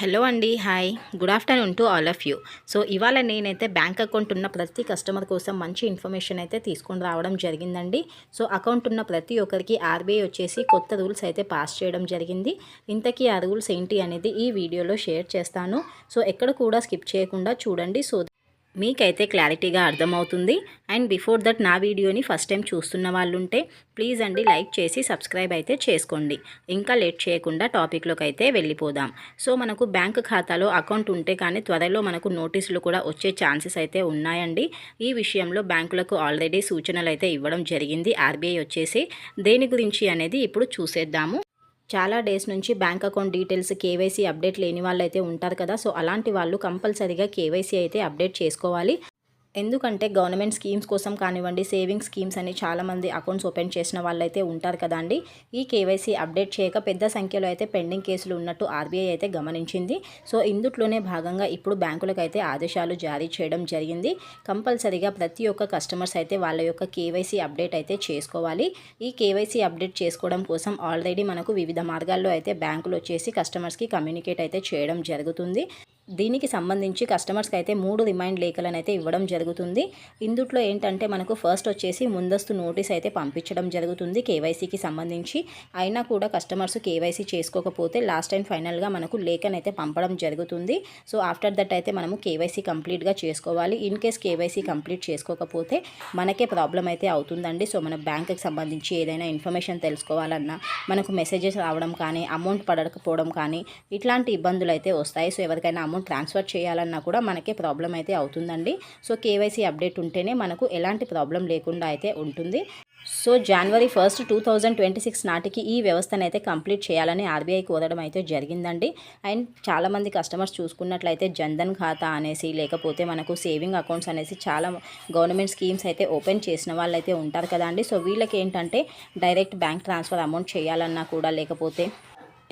Hello అండి hi. Good afternoon to all of you. So ఇవాళ నేనైతే బ్యాంక్ అకౌంట్ ఉన్న ప్రతి కస్టమర్ కోసం మంచి ఇన్ఫర్మేషన్ అయితే తీసుకొని రావడం జరిగిందండి. సో అకౌంట్ ఉన్న ప్రతి ఒక్కరికి ఆర్బీఐ వచ్చేసి కొత్త రూల్స్ అయితే పాస్ చేయడం జరిగింది. ఇంతకీ ఆ రూల్స్ ఏంటి అనేది ఈ వీడియోలో షేర్ చేస్తాను. సో ఎక్కడ కూడా స్కిప్ చేయకుండా చూడండి. సో మీకైతే క్లారిటీగా అర్థమవుతుంది. అండ్ బిఫోర్ దట్ నా వీడియోని ఫస్ట్ టైం చూస్తున్న వాళ్ళు ఉంటే ప్లీజ్ అండి లైక్ చేసి సబ్స్క్రైబ్ అయితే చేసుకోండి. ఇంకా లేట్ చేయకుండా టాపిక్లోకి అయితే వెళ్ళిపోదాం. సో మనకు బ్యాంక్ ఖాతాలో అకౌంట్ ఉంటే కానీ త్వరలో మనకు నోటీసులు కూడా వచ్చే ఛాన్సెస్ అయితే ఉన్నాయండి. ఈ విషయంలో బ్యాంకులకు ఆల్రెడీ సూచనలు అయితే ఇవ్వడం జరిగింది. ఆర్బీఐ వచ్చేసి దేని గురించి అనేది ఇప్పుడు చూసేద్దాము. చాలా డేస్ నుంచి bank account details KYC update లేని వాళ్ళు అయితే ఉంటారు కదా. సో అలాంటి వాళ్ళు కంపల్సరీగా కేవైసీ అయితే అప్డేట్ చేసుకోవాలి. ఎందుకంటే గవర్నమెంట్ స్కీమ్స్ కోసం కానివ్వండి సేవింగ్ స్కీమ్స్ అని చాలామంది అకౌంట్స్ ఓపెన్ చేసిన వాళ్ళైతే ఉంటారు కదండి. ఈ కేవైసీ అప్డేట్ చేయక పెద్ద సంఖ్యలో అయితే పెండింగ్ కేసులు ఉన్నట్టు ఆర్బీఐ అయితే గమనించింది. సో ఇందుట్లోనే భాగంగా ఇప్పుడు బ్యాంకులకు అయితే ఆదేశాలు జారీ చేయడం జరిగింది. కంపల్సరీగా ప్రతి ఒక్క కస్టమర్స్ అయితే వాళ్ళ యొక్క కేవైసీ అప్డేట్ అయితే చేసుకోవాలి. ఈ కేవైసీ అప్డేట్ చేసుకోవడం కోసం ఆల్రెడీ మనకు వివిధ మార్గాల్లో అయితే బ్యాంకులు వచ్చేసి కస్టమర్స్కి కమ్యూనికేట్ అయితే చేయడం జరుగుతుంది. దీనికి సంబంధించి కస్టమర్స్కి అయితే మూడు రిమైండ్ లేఖలను అయితే ఇవ్వడం జరుగుతుంది. ఇందుట్లో ఏంటంటే మనకు ఫస్ట్ వచ్చేసి ముందస్తు నోటీస్ అయితే పంపించడం జరుగుతుంది కేవైసీకి సంబంధించి. అయినా కూడా కస్టమర్స్ కేవైసీ చేసుకోకపోతే లాస్ట్ అండ్ ఫైనల్గా మనకు లేఖనైతే పంపడం జరుగుతుంది. సో ఆఫ్టర్ దట్ అయితే మనము కేవైసీ కంప్లీట్గా చేసుకోవాలి. ఇన్ కేస్ కేవైసీ కంప్లీట్ చేసుకోకపోతే మనకే ప్రాబ్లం అయితే అవుతుందండి. సో మన బ్యాంక్కి సంబంధించి ఏదైనా ఇన్ఫర్మేషన్ తెలుసుకోవాలన్నా మనకు మెసేజెస్ రావడం కానీ అమౌంట్ పడకపోవడం కానీ ఇట్లాంటి ఇబ్బందులు అయితే వస్తాయి. సో ఎవరికైనా అమౌంట్ అమౌంట్ ట్రాన్స్ఫర్ చేయాలన్నా కూడా మనకే ప్రాబ్లం అయితే అవుతుందండి. సో కేవైసీ అప్డేట్ ఉంటేనే మనకు ఎలాంటి ప్రాబ్లం లేకుండా అయితే ఉంటుంది. So January first two thousand twenty six నాటికి ఈ వ్యవస్థను అయితే కంప్లీట్ చేయాలని ఆర్బీఐ కోరడం అయితే జరిగిందండి. అండ్ చాలామంది కస్టమర్స్ చూసుకున్నట్లయితే జన్ధన్ ఖాతా అనేసి లేకపోతే మనకు సేవింగ్ అకౌంట్స్ అనేసి చాలా గవర్నమెంట్ స్కీమ్స్ అయితే ఓపెన్ చేసిన వాళ్ళు అయితే ఉంటారు కదండి. సో వీళ్ళకి ఏంటంటే డైరెక్ట్ బ్యాంక్ ట్రాన్స్ఫర్ అమౌంట్ చేయాలన్నా కూడా లేకపోతే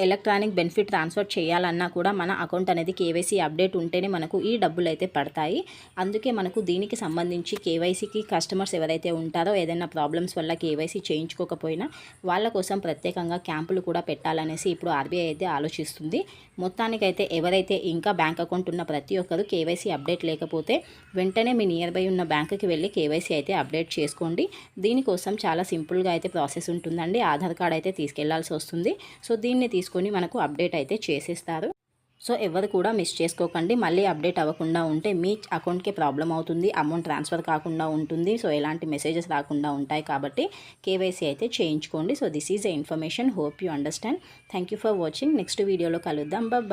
ఎలక్ట్రానిక్ బెనిఫిట్ ట్రాన్స్ఫర్ చేయాలన్నా కూడా మన అకౌంట్ అనేది కేవైసీ అప్డేట్ ఉంటేనే మనకు ఈ డబ్బులు అయితే పడతాయి. అందుకే మనకు దీనికి సంబంధించి కేవైసీకి కస్టమర్స్ ఎవరైతే ఉంటారో ఏదైనా ప్రాబ్లమ్స్ వల్ల కేవైసీ చేయించుకోకపోయినా వాళ్ళ కోసం ప్రత్యేకంగా క్యాంపులు కూడా పెట్టాలనేసి ఇప్పుడు ఆర్బీఐ అయితే ఆలోచిస్తుంది. మొత్తానికైతే ఎవరైతే ఇంకా బ్యాంక్ అకౌంట్ ఉన్న ప్రతి ఒక్కరు కేవైసీ అప్డేట్ లేకపోతే వెంటనే మీ నియర్ బై ఉన్న బ్యాంకుకి వెళ్ళి కేవైసీ అయితే అప్డేట్ చేసుకోండి. దీనికోసం చాలా సింపుల్గా అయితే ప్రాసెస్ ఉంటుందండి. ఆధార్ కార్డ్ అయితే తీసుకెళ్ళాల్సి వస్తుంది. సో దీన్ని తీసుకొని మనకు అప్డేట్ అయితే చేసేస్తారు. సో ఎవరు కూడా మిస్ చేసుకోకండి. మళ్ళీ అప్డేట్ అవ్వకుండా ఉంటే మీ అకౌంట్కి ప్రాబ్లం అవుతుంది. అమౌంట్ ట్రాన్స్ఫర్ కాకుండా ఉంటుంది. సో ఎలాంటి మెసేజెస్ రాకుండా ఉంటాయి కాబట్టి కేవైసీ అయితే చేయించుకోండి. So this is a information. Hope you understand. Thank for watching. Next వీడియోలో కలుద్దాం. బాయ్